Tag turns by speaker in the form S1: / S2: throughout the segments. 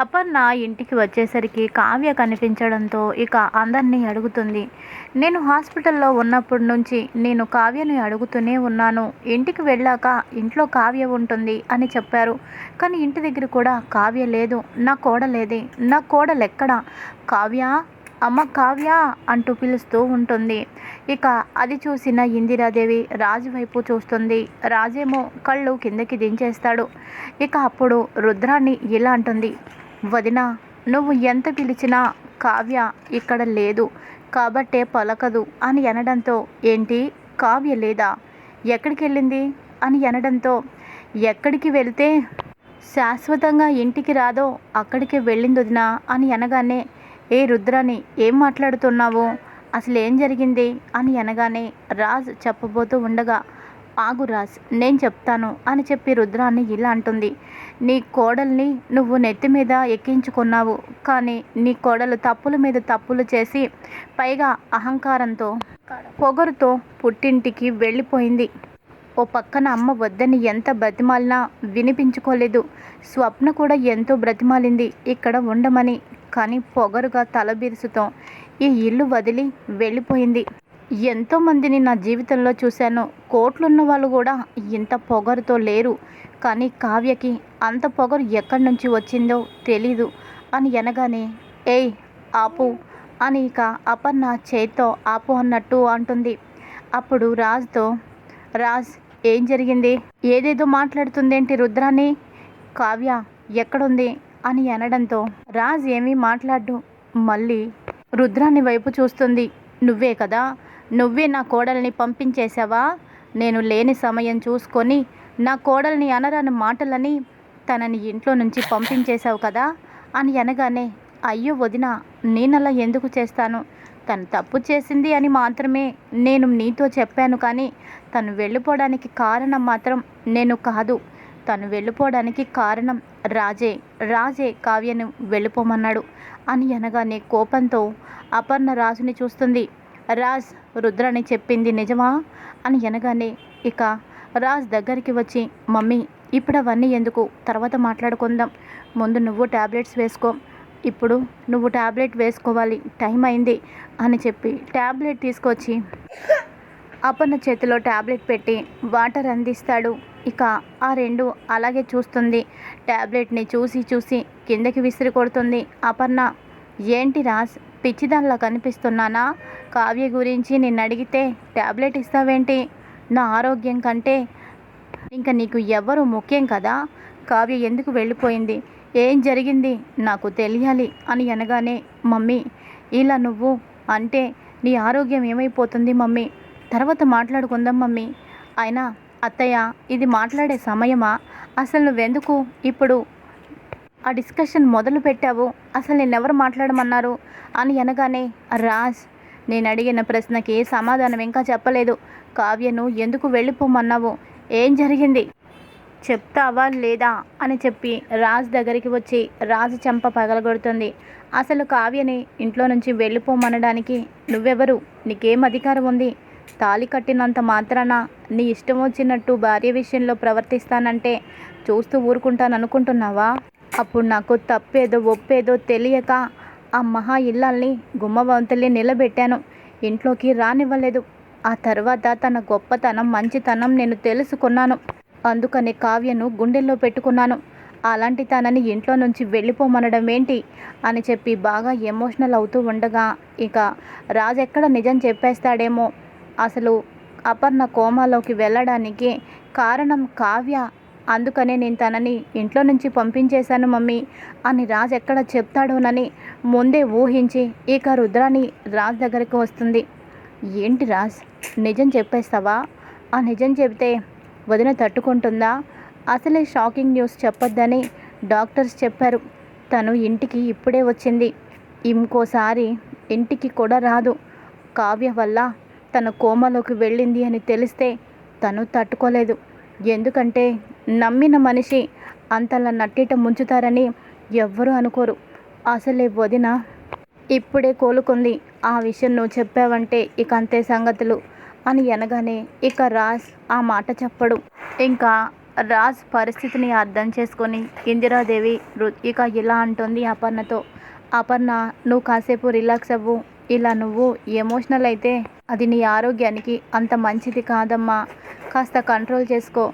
S1: అపర్ణ ఇంటికి వచ్చేసరికి కావ్య కనిపించడంతో ఇక అందరినీ అడుగుతుంది. నేను హాస్పిటల్లో ఉన్నప్పటి నుంచి నేను కావ్యని అడుగుతూనే ఉన్నాను. ఇంటికి వెళ్ళాక ఇంట్లో కావ్య ఉంటుంది అని చెప్పారు. కానీ ఇంటి దగ్గర కూడా కావ్య లేదు. నా కోడలేదే నా కోడలెక్కడ కావ్య? అమ్మ కావ్య? అంటూ పిలుస్తూ ఉంటుంది. ఇక అది చూసిన ఇందిరాదేవి రాజు వైపు చూస్తుంది. రాజేమో కళ్ళు కిందకి దించేస్తాడు. ఇక అప్పుడు రుద్రాన్ని ఇలా అంటుంది. వదిన నువ్వు ఎంత పిలిచినా కావ్య ఇక్కడ లేదు కాబట్టే పలకదు అని అనడంతో ఏంటి? కావ్య లేదా? ఎక్కడికి వెళ్ళింది? అని అనడంతో ఎక్కడికి వెళ్తే శాశ్వతంగా ఇంటికి రాదో అక్కడికి వెళ్ళింది వదిన అని అనగానే ఏ రుద్రాని ఏం మాట్లాడుతున్నావు? అసలు ఏం జరిగింది? అని అనగానే రాజ్ చెప్పబోతూ ఉండగా ఆగు రాజ్ నేను చెప్తాను అని చెప్పి రుద్రాన్ని ఇలా అంటుంది. నీ కోడల్ని నువ్వు నెత్తి మీద ఎక్కించుకున్నావు. కానీ నీ కోడలు తప్పుల మీద తప్పులు చేసి పైగా అహంకారంతో పొగరుతో పుట్టింటికి వెళ్ళిపోయింది. ఓ పక్కన అమ్మ వద్దని ఎంత బ్రతిమాలినా వినిపించుకోలేదు. స్వప్న కూడా ఎంతో బ్రతిమాలింది. ఇక్కడ ఉండమని కానీ పొగరుగా తలబిరుసుతో ఈ ఇల్లు వదిలి వెళ్ళిపోయింది. ఎంతోమందిని నా జీవితంలో చూశాను. కోట్లున్న వాళ్ళు కూడా ఇంత పొగరుతో లేరు. కానీ కావ్యకి అంత పొగరు ఎక్కడి నుంచి వచ్చిందో తెలీదు అని అనగానే ఏయ్ ఆపు అని ఇక అపర్ణ చేత్తో ఆపు అన్నట్టు అంటుంది. అప్పుడు రాజ్తో రాజ్ ఏం జరిగింది? ఏదేదో మాట్లాడుతుందేంటి రుద్రాని కావ్య ఎక్కడుంది? అని అనడంతో రాజ్ ఏమీ మాట్లాడు మళ్ళీ రుద్రాన్ని వైపు చూస్తుంది. నువ్వే కదా? నువ్వే నా కోడల్ని పంపించేశావా? నేను లేని సమయం చూసుకొని నా కోడల్ని అనరాని మాటలని తనని ఇంట్లో నుంచి పంపించేశావు కదా? అని అనగానే అయ్యో వదిన నేనలా ఎందుకు చేస్తాను? తను తప్పు చేసింది అని మాత్రమే నేను నీతో చెప్పాను కానీ తను వెళ్ళిపోవడానికి కారణం మాత్రం నేను కాదు. తను వెళ్ళిపోవడానికి కారణం రాజే రాజే కావ్యను వెళ్ళిపోమన్నాడు అని అనగానే కోపంతో అపర్ణ రాజుని చూస్తుంది. రాజ్ రుద్రని చెప్పింది నిజమా? అని అనగానే ఇక రాజ్ దగ్గరికి వచ్చి మమ్మీ ఇప్పుడు అవన్నీ ఎందుకు? తర్వాత మాట్లాడుకుందాం. ముందు నువ్వు ట్యాబ్లెట్స్ వేసుకో. ఇప్పుడు నువ్వు ట్యాబ్లెట్ వేసుకోవాలి. టైం అయింది అని చెప్పి ట్యాబ్లెట్ తీసుకొచ్చి అపన్న చేతిలో ట్యాబ్లెట్ పెట్టి వాటర్ అందిస్తాడు. ఇక ఆ రెండు అలాగే చూస్తుంది. ట్యాబ్లెట్ని చూసి చూసి కిందకి విసిరి కొడుతుంది అపర్ణ. ఏంటి రాజ్ పిచ్చిదానిలా కనిపిస్తున్నానా? కావ్య గురించి నిన్ను అడిగితే ట్యాబ్లెట్ ఇస్తావేంటి? నా ఆరోగ్యం కంటే ఇంకా నీకు ఎవరు ముఖ్యం కదా? కావ్య ఎందుకు వెళ్ళిపోయింది? ఏం జరిగింది? నాకు తెలియాలి అని అనగానే మమ్మీ ఇలా నువ్వు అంటే నీ ఆరోగ్యం ఏమైపోతుంది మమ్మీ? తర్వాత మాట్లాడుకుందాం మమ్మీ. అయినా అత్తయ్య ఇది మాట్లాడే సమయమా? అసలు నువ్వెందుకు ఇప్పుడు ఆ డిస్కషన్ మొదలు పెట్టావు? అసలు నేనెవరు మాట్లాడమన్నారు? అని అనగానే రాజ్ నేను అడిగిన ప్రశ్నకి సమాధానం ఇంకా చెప్పలేదు. కావ్యను ఎందుకు వెళ్ళిపోమన్నావు? ఏం జరిగింది? చెప్తావా లేదా? అని చెప్పి రాజు దగ్గరికి వచ్చి రాజు చెంప పగలగొడుతుంది. అసలు కావ్యని ఇంట్లో నుంచి వెళ్ళిపోమనడానికి నువ్వెవరు? నీకేం అధికారం ఉంది? తాళి కట్టినంత మాత్రాన నీ ఇష్టం వచ్చినట్టు భార్య విషయంలో ప్రవర్తిస్తానంటే చూస్తూ ఊరుకుంటాననుకుంటున్నావా? అప్పుడు నాకు తప్పేదో ఒప్పేదో తెలియక ఆ మహా ఇల్లాల్ని గుమ్మవంతుల్ని నిలబెట్టాను. ఇంట్లోకి రానివ్వలేదు. ఆ తర్వాత తన గొప్పతనం మంచితనం నేను తెలుసుకున్నాను. అందుకని కావ్యను గుండెల్లో పెట్టుకున్నాను. అలాంటి తనని ఇంట్లో నుంచి వెళ్ళిపోమనడం ఏంటి అని చెప్పి బాగా ఎమోషనల్ అవుతూ ఉండగా ఇక రాజు ఎక్కడ నిజం చెప్పేస్తాడేమో? అసలు అపర్ణ కోమాలోకి వెళ్ళడానికి కారణం కావ్య. అందుకనే నేను తనని ఇంట్లో నుంచి పంపించేశాను మమ్మీ అని రాజ్ ఎక్కడ చెప్తాడోనని ముందే ఊహించి ఇక రుద్రాని రాజ్ దగ్గరికి వస్తుంది. ఏంటి రాజ్? నిజం చెప్పేస్తావా? ఆ నిజం చెబితే వదిన తట్టుకుంటుందా? అసలే షాకింగ్ న్యూస్ చెప్పొద్దని డాక్టర్స్ చెప్పారు. తను ఇంటికి ఇప్పుడే వచ్చింది. ఇంకోసారి ఇంటికి కూడా రాదు. కావ్య వల్ల తన కోమలోకి వెళ్ళింది అని తెలిస్తే తను తట్టుకోలేదు. ఎందుకంటే నమ్మిన మనిషి అంతలా నట్టిట ముంచుతారని ఎవ్వరూ అనుకోరు. అసలే వదిన ఇప్పుడే కోలుకుంది. ఆ విషయం నువ్వు చెప్పావంటే ఇక అంతే సంగతులు అని అనగానే ఇక రాజ్ ఆ మాట చెప్పడు. ఇంకా రాజ్ పరిస్థితిని అర్థం చేసుకొని ఇందిరాదేవి ఇక ఇలా అంటుంది అపర్ణతో. అపర్ణ నువ్వు కాసేపు రిలాక్స్ అవ్వు. ఇలా నువ్వు ఎమోషనల్ అయితే అది నీ ఆరోగ్యానికి అంత మంచిది కాదమ్మా. కాస్త కంట్రోల్ చేసుకో.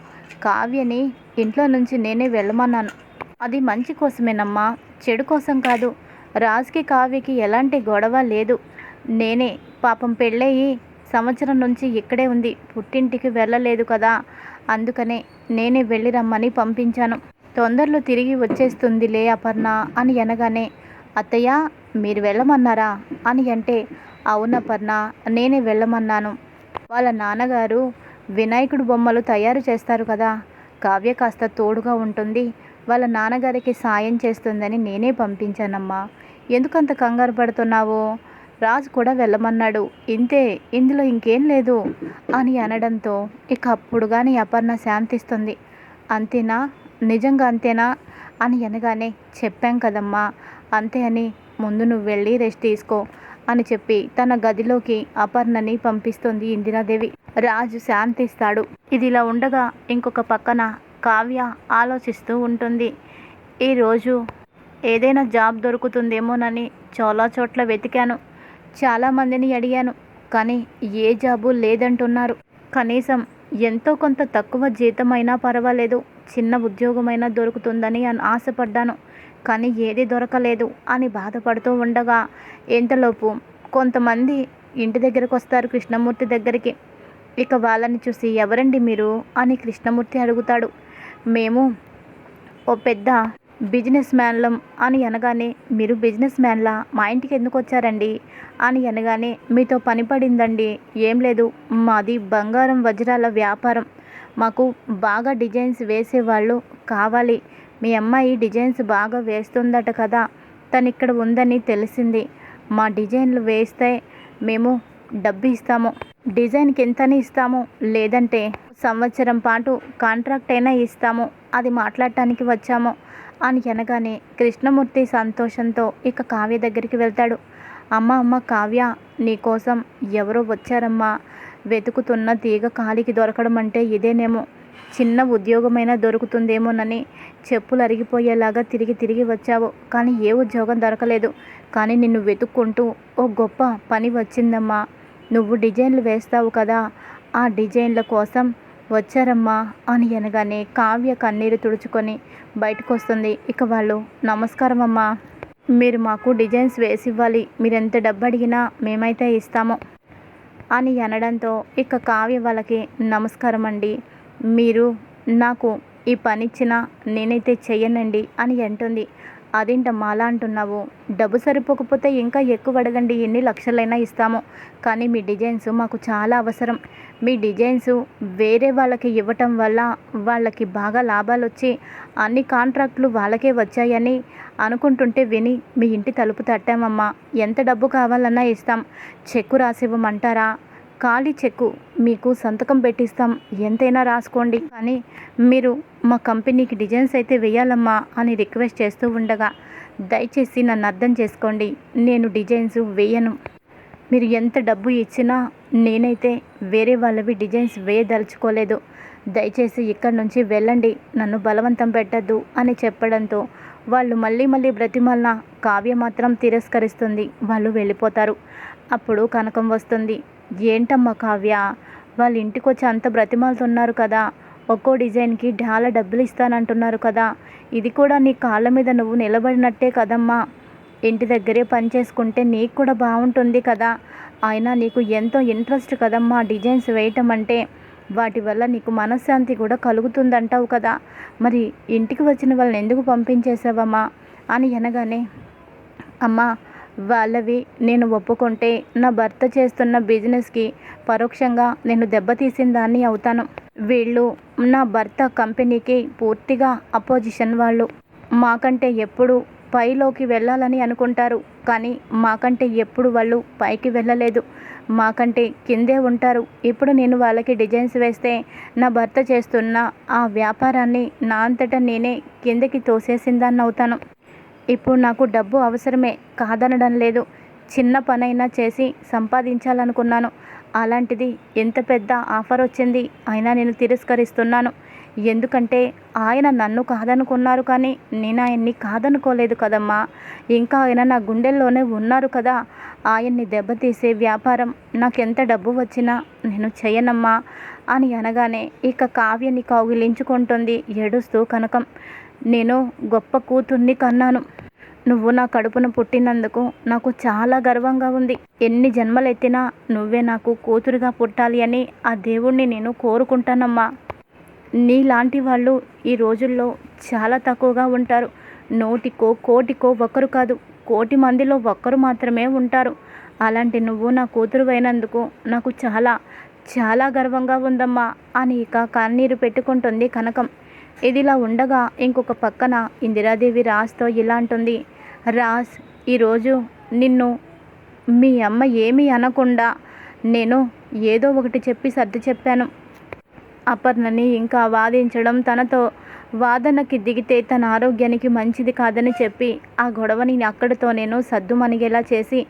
S1: కావ్యని ఇంట్లో నుంచి నేనే వెళ్ళమన్నాను. అది మంచి కోసమేనమ్మా. చెడు కోసం కాదు. రాజ్కి కావ్యకి ఎలాంటి గొడవ లేదు. నేనే. పాపం పెళ్ళయి సంవత్సరం నుంచి ఇక్కడే ఉంది. పుట్టింటికి వెళ్ళలేదు కదా. అందుకనే నేనే వెళ్ళి రమ్మని పంపించాను. తొందరలో తిరిగి వచ్చేస్తుందిలే అపర్ణ అని అనగానే అత్తయ్య మీరు వెళ్ళమన్నారా? అని అంటే అవునపర్ణ నేనే వెళ్ళమన్నాను. వాళ్ళ నాన్నగారు వినాయకుడు బొమ్మలు తయారు చేస్తారు కదా. కావ్య కాస్త తోడుగా ఉంటుంది. వాళ్ళ నాన్నగారికి సాయం చేస్తుందని నేనే పంపించానమ్మా. ఎందుకంత కంగారు పడుతున్నావు? రాజు కూడా వెళ్ళమన్నాడు. ఇంతే ఇందులో ఇంకేం లేదు అని అనడంతో ఇక అప్పుడు కానీ అపర్ణ శాంతిస్తుంది. అంతేనా? నిజంగా అంతేనా? అని అనగానే చెప్పాం కదమ్మా. అంతే అని ముందు నువ్వు వెళ్ళి రెస్ట్ తీసుకో అని చెప్పి తన గదిలోకి అపర్ణని పంపిస్తుంది ఇందిరాదేవి. రాజు శాంతిస్తాడు. ఇదిలా ఉండగా ఇంకొక పక్కన కావ్య ఆలోచిస్తూ ఉంటుంది. ఈరోజు ఏదైనా జాబ్ దొరుకుతుందేమోనని చాలా చోట్ల వెతికాను. చాలామందిని అడిగాను. కానీ ఏ జాబు లేదంటున్నారు. కనీసం ఎంతో కొంత తక్కువ జీతమైనా పర్వాలేదు. చిన్న ఉద్యోగమైనా దొరుకుతుందని అని ఆశపడ్డాను. కానీ ఏది దొరకలేదు అని బాధపడుతూ ఉండగా ఇంతలోపు కొంతమంది ఇంటి దగ్గరకు వస్తారు కృష్ణమూర్తి దగ్గరికి. ఇక వాళ్ళని చూసి ఎవరండి మీరు? అని కృష్ణమూర్తి అడుగుతాడు. మేము ఓ పెద్ద బిజినెస్ మ్యాన్లం అని అనగానే మీరు బిజినెస్ మ్యాన్లా? మా ఇంటికి ఎందుకు వచ్చారండి? అని అనగానే మీతో పని పడిందండి. ఏం లేదు. మాది బంగారం వజ్రాల వ్యాపారం. మాకు బాగా డిజైన్స్ వేసేవాళ్ళు కావాలి. మీ అమ్మాయి డిజైన్స్ బాగా వేస్తుందట కదా. తను ఇక్కడ ఉందని తెలిసింది. మా డిజైన్లు వేస్తే మేము డబ్బు ఇస్తాము. డిజైన్కి ఎంతని ఇస్తాము? లేదంటే సంవత్సరం పాటు కాంట్రాక్ట్ అయినా ఇస్తాము. అది మాట్లాడటానికి వచ్చాము. అని అనగానే కృష్ణమూర్తి సంతోషంతో ఇక కావ్య దగ్గరికి వెళ్తాడు. అమ్మ అమ్మ కావ్య నీకోసం ఎవరో వచ్చారమ్మా. వెతుకుతున్న తీగ కాలికి దొరకడం అంటే ఇదేనేమో. చిన్న ఉద్యోగమైనా దొరుకుతుందేమోనని చెప్పులు అరిగిపోయేలాగా తిరిగి తిరిగి వచ్చావు. కానీ ఏ ఉద్యోగం దొరకలేదు. కానీ నిన్ను వెతుక్కుంటూ ఓ గొప్ప పని వచ్చిందమ్మా. నువ్వు డిజైన్లు వేస్తావు కదా. ఆ డిజైన్ల కోసం వచ్చారమ్మా అని అనగానే కావ్య కన్నీరు తుడుచుకొని బయటకు వస్తుంది ఇక వాళ్ళు నమస్కారం అమ్మా మీరు మాకు డిజైన్స్ వేసి ఇవ్వాలి మీరు ఎంత డబ్బు అడిగినా మేమైతే ఇస్తాము అని అనడంతో ఇక కావ్య వాళ్ళకి నమస్కారం అండి మీరు నాకు ఈ పని ఇచ్చినా నేనైతే చెయ్యనండి అని అంటుంది. అదేంటమ్మా అలా అంటున్నావు? డబ్బు సరిపోకపోతే ఇంకా ఎక్కువ అడగండి ఎన్ని లక్షలైనా ఇస్తాము. కానీ మీ డిజైన్స్ మాకు చాలా అవసరం. మీ డిజైన్స్ వేరే వాళ్ళకి ఇవ్వటం వల్ల వాళ్ళకి బాగా లాభాలు వచ్చి అన్ని కాంట్రాక్టులు వాళ్ళకే వచ్చాయని అనుకుంటుంటే విని మీ ఇంటి తలుపు తట్టామమ్మా. ఎంత డబ్బు కావాలన్నా ఇస్తాం. చెక్కు రాసివ్వమంటారా? ఖాళీ చెక్కు మీకు సంతకం పెట్టిస్తాం. ఎంతైనా రాసుకోండి. కానీ మీరు మా కంపెనీకి డిజైన్స్ అయితే వేయాలమ్మా అని రిక్వెస్ట్ చేస్తూ ఉండగా దయచేసి నన్ను అర్థం చేసుకోండి. నేను డిజైన్స్ వేయను. మీరు ఎంత డబ్బు ఇచ్చినా నేనైతే వేరే వాళ్ళవి డిజైన్స్ వేయదలుచుకోలేదు. దయచేసి ఇక్కడి నుంచి వెళ్ళండి. నన్ను బలవంతం పెట్టద్దు అని చెప్పడంతో వాళ్ళు మళ్ళీ మళ్ళీ బ్రతిమల్న కావ్య మాత్రం తిరస్కరిస్తుంది. వాళ్ళు వెళ్ళిపోతారు. అప్పుడు కనకం వస్తుంది. ఏంటమ్మా కావ్య? వాళ్ళ ఇంటికి వచ్చి అంత బ్రతిమాలుతున్నారు కదా. ఒక్కో డిజైన్కి డాల డబ్బులు ఇస్తానంటున్నారు కదా. ఇది కూడా నీ కాళ్ళ మీద నువ్వు నిలబడినట్టే కదమ్మా. ఇంటి దగ్గరే పని చేసుకుంటే నీకు కూడా బాగుంటుంది కదా. అయినా నీకు ఎంతో ఇంట్రెస్ట్ కదమ్మా డిజైన్స్ వేయటం అంటే. వాటి వల్ల నీకు మనశ్శాంతి కూడా కలుగుతుందంటావు కదా. మరి ఇంటికి వచ్చిన వాళ్ళని ఎందుకు పంపించేసావమ్మా అని అనగానే అమ్మా వాళ్ళవి నేను ఒప్పుకుంటే నా భర్త చేస్తున్న బిజినెస్కి పరోక్షంగా నేను దెబ్బతీసిన దాన్ని అవుతాను. వీళ్ళు నా భర్త కంపెనీకి పూర్తిగా అపోజిషన్ వాళ్ళు. మాకంటే ఎప్పుడు పైలోకి వెళ్ళాలని అనుకుంటారు. కానీ మాకంటే ఎప్పుడు వాళ్ళు పైకి వెళ్ళలేదు. మాకంటే కిందే ఉంటారు. ఇప్పుడు నేను వాళ్ళకి డిజైన్స్ వేస్తే నా భర్త చేస్తున్న ఆ వ్యాపారాన్ని నా అంతటా నేనే కిందకి తోసేసిందాన్ని అవుతాను ఇప్పుడు నాకు డబ్బు అవసరమే కాదనడం లేదు. చిన్న పనైనా చేసి సంపాదించాలనుకున్నాను. అలాంటిది ఎంత పెద్ద ఆఫర్ వచ్చింది అయినా నేను తిరస్కరిస్తున్నాను. ఎందుకంటే ఆయన నన్ను కాదనుకున్నారు కానీ నేను ఆయన్ని కాదనుకోలేదు కదమ్మా. ఇంకా ఆయన నా గుండెల్లోనే ఉన్నారు కదా. ఆయన్ని దెబ్బతీసే వ్యాపారం నాకెంత డబ్బు వచ్చినా నేను చేయనమ్మా అని అనగానే ఇక కావ్యని కౌగిలించుకుంటుంది ఏడుస్తూ కనకం. నేను గొప్ప కూతుర్ని కన్నాను. నువ్వు నా కడుపున పుట్టినందుకు నాకు చాలా గర్వంగా ఉంది. ఎన్ని జన్మలెత్తినా నువ్వే నాకు కూతురుగా పుట్టాలి అని ఆ దేవుణ్ణి నేను కోరుకుంటానమ్మా. నీలాంటి వాళ్ళు ఈ రోజుల్లో చాలా తక్కువగా ఉంటారు. నోటికో కోటికో ఒక్కరు కాదు కోటి మందిలో ఒక్కరు మాత్రమే ఉంటారు. అలాంటి నువ్వు నా కూతురు అయినందుకు నాకు చాలా చాలా గర్వంగా ఉందమ్మా. అని ఇక కన్నీరు పెట్టుకుంటుంది కనకం. ఇదిలా ఉండగా ఇంకొక పక్కన ఇందిరాదేవి రాజ్తో ఇలా అంటుంది రాజ్ ఈరోజు నిన్ను మీ అమ్మ ఏమీ అనకుండా నేను ఏదో ఒకటి చెప్పి సర్ది చెప్పాను. అపర్ణని ఇంకా వాదించడం తనతో వాదనకి దిగితే తన ఆరోగ్యానికి మంచిది కాదని చెప్పి ఆ గొడవని అక్కడితో నేను సద్దుమణిగేలా చేసి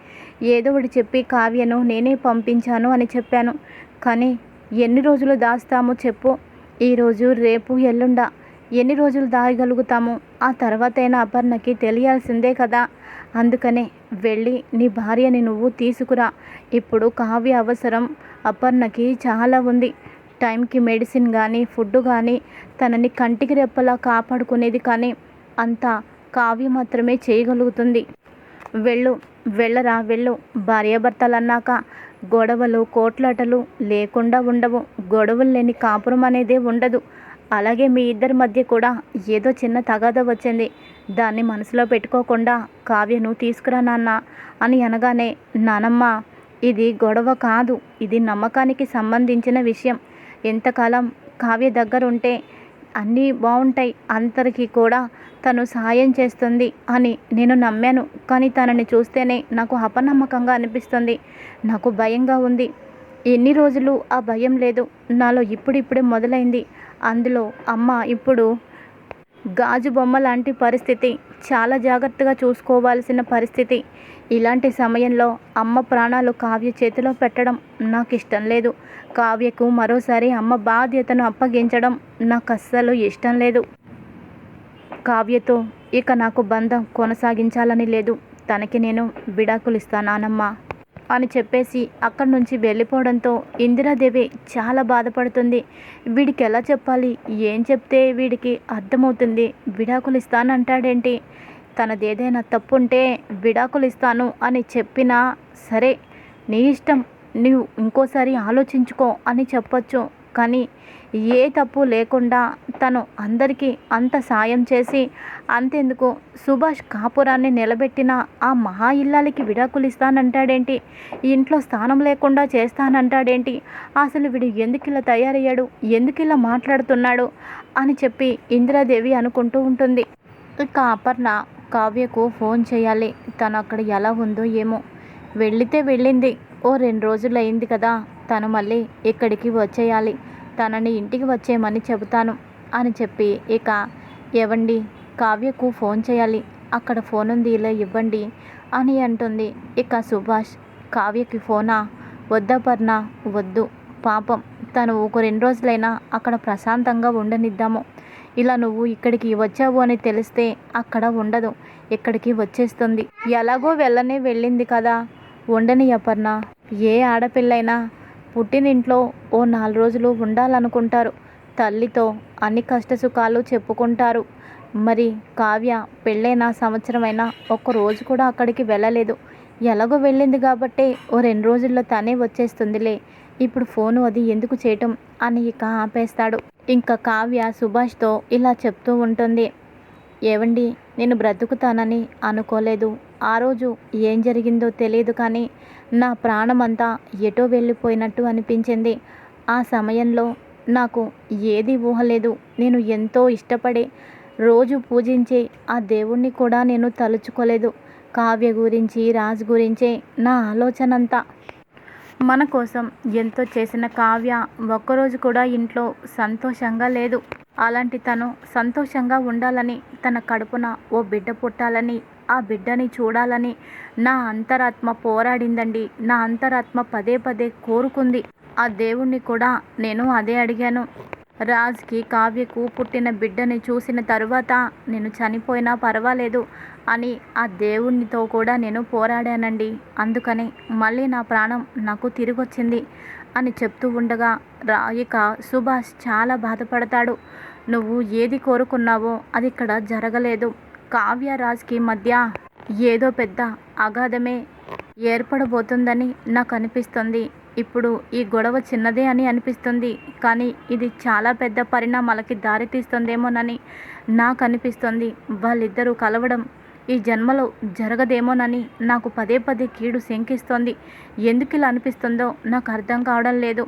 S1: ఏదో ఒకటి చెప్పి కావ్యను నేనే పంపించాను అని చెప్పాను. కానీ ఎన్ని రోజులు దాస్తామో చెప్పు ఈరోజు రేపు ఎల్లుండ ఎన్ని రోజులు దాయగలుగుతాము ఆ తర్వాతైనా అపర్ణకి తెలియాల్సిందే కదా. అందుకనే వెళ్ళి నీ భార్యని నువ్వు తీసుకురా. ఇప్పుడు కావ్య అవసరం అపర్ణకి చాలా ఉంది. టైంకి మెడిసిన్ కానీ ఫుడ్ కానీ తనని కంటికి రెప్పలా కాపాడుకునేది కానీ అంతా కావ్య మాత్రమే చేయగలుగుతుంది. వెళ్ళు వెళ్ళరా వెళ్ళు. భార్యాభర్తలు అన్నాక గొడవలు కోట్లాటలు లేకుండా ఉండవు. గొడవలు లేని కాపురం అనేదే ఉండదు. అలాగే మీ ఇద్దరి మధ్య కూడా ఏదో చిన్న తగాద వచ్చింది. దాన్ని మనసులో పెట్టుకోకుండా కావ్యను తీసుకురా నాన్న అని అనగానే నానమ్మ ఇది గొడవ కాదు. ఇది నమ్మకానికి సంబంధించిన విషయం. ఎంతకాలం కావ్య దగ్గర ఉంటే అన్నీ బాగుంటాయి అందరికీ కూడా తను సహాయం చేస్తుంది అని నేను నమ్మాను. కానీ తనని చూస్తేనే నాకు అపనమ్మకంగా అనిపిస్తుంది. నాకు భయంగా ఉంది. ఎన్ని రోజులు ఆ భయం లేదు. నాలో ఇప్పుడిప్పుడే మొదలైంది. అందులో అమ్మ ఇప్పుడు గాజు బొమ్మ లాంటి పరిస్థితి చాలా జాగ్రత్తగా చూసుకోవాల్సిన పరిస్థితి. ఇలాంటి సమయంలో అమ్మ ప్రాణాలు కావ్య చేతిలో పెట్టడం నాకు ఇష్టం లేదు. కావ్యకు మరోసారి అమ్మ బాధ్యతను అప్పగించడం నాకు అస్సలు ఇష్టం లేదు. కావ్యతో ఇక నాకు బంధం కొనసాగించాలని లేదు. తనకి నేను విడాకులు ఇస్తానానమ్మా అని చెప్పేసి అక్కడి నుంచి వెళ్ళిపోవడంతో ఇందిరాదేవి చాలా బాధపడుతుంది. వీడికి ఎలా చెప్పాలి? ఏం చెప్తే వీడికి అర్థమవుతుంది. విడాకులు ఇస్తానంటాడేంటి తనదేదైనా తప్పు ఉంటే విడాకులు ఇస్తాను అని చెప్పినా సరే నీ ఇష్టం నువ్వు ఇంకోసారి ఆలోచించుకో అని చెప్పొచ్చు. కానీ ఏ తప్పు లేకుండా తను అందరికీ అంత సాయం చేసి అంతెందుకు సుభాష్ కాపురాన్ని నిలబెట్టిన ఆ మహా ఇల్లాలకి విడాకులు ఇస్తానంటాడేంటి ఇంట్లో స్థానం లేకుండా చేస్తానంటాడేంటి? అసలు వీడు ఎందుకు ఇలా తయారయ్యాడు? ఎందుకు ఇలా మాట్లాడుతున్నాడు? అని చెప్పి ఇందిరాదేవి అనుకుంటూ ఉంటుంది. ఇక అపర్ణ కావ్యకు ఫోన్ చేయాలి. తను అక్కడ ఎలా ఉందో ఏమో. వెళ్ళితే వెళ్ళింది. ఓ రెండు రోజులు అయింది కదా తను మళ్ళీ ఇక్కడికి వచ్చేయాలి? తనని ఇంటికి వచ్చేయమని చెబుతాను అని చెప్పి ఇక ఏవండి కావ్యకు ఫోన్ చేయాలి. అక్కడ ఫోన్ ఉంది ఇలా ఇవ్వండి అని అంటుంది. ఇక సుభాష్ కావ్యకి ఫోనా? వద్దపర్ణ వద్దు. పాపం తను ఒక రెండు రోజులైనా అక్కడ ప్రశాంతంగా ఉండనిద్దాము. ఇలా నువ్వు ఇక్కడికి వచ్చావు అని తెలిస్తే అక్కడ ఉండదు ఇక్కడికి వచ్చేస్తుంది. ఎలాగో వెళ్ళనే వెళ్ళింది కదా. ఉండని అపర్ణ. ఏ ఆడపిల్లైనా పుట్టినింట్లో ఓ నాలుగు రోజులు ఉండాలనుకుంటారు. తల్లితో అన్ని కష్టసుఖాలు చెప్పుకుంటారు. మరి కావ్య పెళ్ళైన సంవత్సరమైనా ఒక్క రోజు కూడా అక్కడికి వెళ్ళలేదు. ఎలాగో వెళ్ళింది కాబట్టే ఓ రెండు రోజుల్లో తనే వచ్చేస్తుందిలే. ఇప్పుడు ఫోను అది ఎందుకు చేయటం అని ఇక ఆపేస్తాడు. ఇంకా కావ్య సుభాష్తో ఇలా చెప్తూ ఉంటుంది. ఏవండి నేను బ్రతుకుతానని అనుకోలేదు. ఆ రోజు ఏం జరిగిందో తెలియదు కానీ నా ప్రాణమంతా ఎటో వెళ్ళిపోయినట్టు అనిపించింది. ఆ సమయంలో నాకు ఏది ఊహలేదు. నేను ఎంతో ఇష్టపడే రోజు పూజించే ఆ దేవుణ్ణి కూడా నేను తలుచుకోలేదు. కావ్య గురించి రాజ్ గురించే నా ఆలోచన అంతా మన కోసం ఎంతో చేసిన కావ్య ఒక్కరోజు కూడా ఇంట్లో సంతోషంగా లేదు. అలాంటి తను సంతోషంగా ఉండాలని తన కడుపున ఓ బిడ్డ పుట్టాలని ఆ బిడ్డని చూడాలని నా అంతరాత్మ పోరాడిందండి. నా అంతరాత్మ పదే పదే కోరుకుంది. ఆ దేవుణ్ణి కూడా నేను అదే అడిగాను. రాజ్కి కావ్యకు పుట్టిన బిడ్డని చూసిన తరువాత నేను చనిపోయినా పర్వాలేదు అని ఆ దేవునితో కూడా నేను పోరాడానండి. అందుకని మళ్ళీ నా ప్రాణం నాకు తిరిగొచ్చింది. అని చెప్తూ ఉండగా రా ఇక సుభాష్ చాలా బాధపడతాడు. నువ్వు ఏది కోరుకున్నావో అది ఇక్కడ జరగలేదు. కావ్య రాజ్కి మధ్య ఏదో పెద్ద అగాధమే ఏర్పడబోతుందని నాకు అనిపిస్తుంది ఇప్పుడు ఈ గొడవ చిన్నదే అని అనిపిస్తుంది. కానీ ఇది చాలా పెద్ద పరిణామాలకి దారితీస్తుందేమోనని నాకు అనిపిస్తుంది వాళ్ళిద్దరూ కలవడం ఈ జన్మలో జరగదేమోనని నాకు పదే పదే కీడు శంకిస్తోంది. ఎందుకు ఇలా అనిపిస్తుందో నాకు అర్థం కావడం లేదు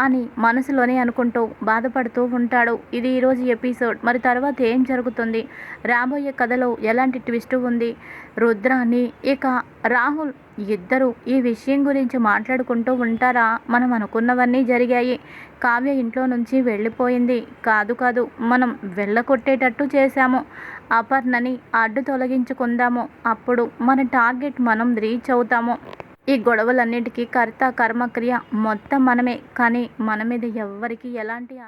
S1: అని మనసులోనే అనుకుంటూ బాధపడుతూ ఉంటాడు. ఇది ఈరోజు ఎపిసోడ్. మరి తర్వాత ఏం జరుగుతుంది? రాబోయే కథలో ఎలాంటి ట్విస్ట్ ఉంది? రుద్రాని ఇక రాహుల్ ఇద్దరు ఈ విషయం గురించి మాట్లాడుకుంటూ ఉంటారా? మనం అనుకున్నవన్నీ జరిగాయి. కావ్య ఇంట్లో నుంచి వెళ్ళిపోయింది. కాదు కాదు మనం వెళ్ళకొట్టేటట్టు చేశాము. అపర్ణని అడ్డు తొలగించుకుందాము. అప్పుడు మన టార్గెట్ మనం రీచ్ అవుతాము. ఈ గొడవలన్నిటికీ కర్త కర్మక్రియ మొత్తం మనమే. కానీ మన మీద ఎవ్వరికి ఎలాంటి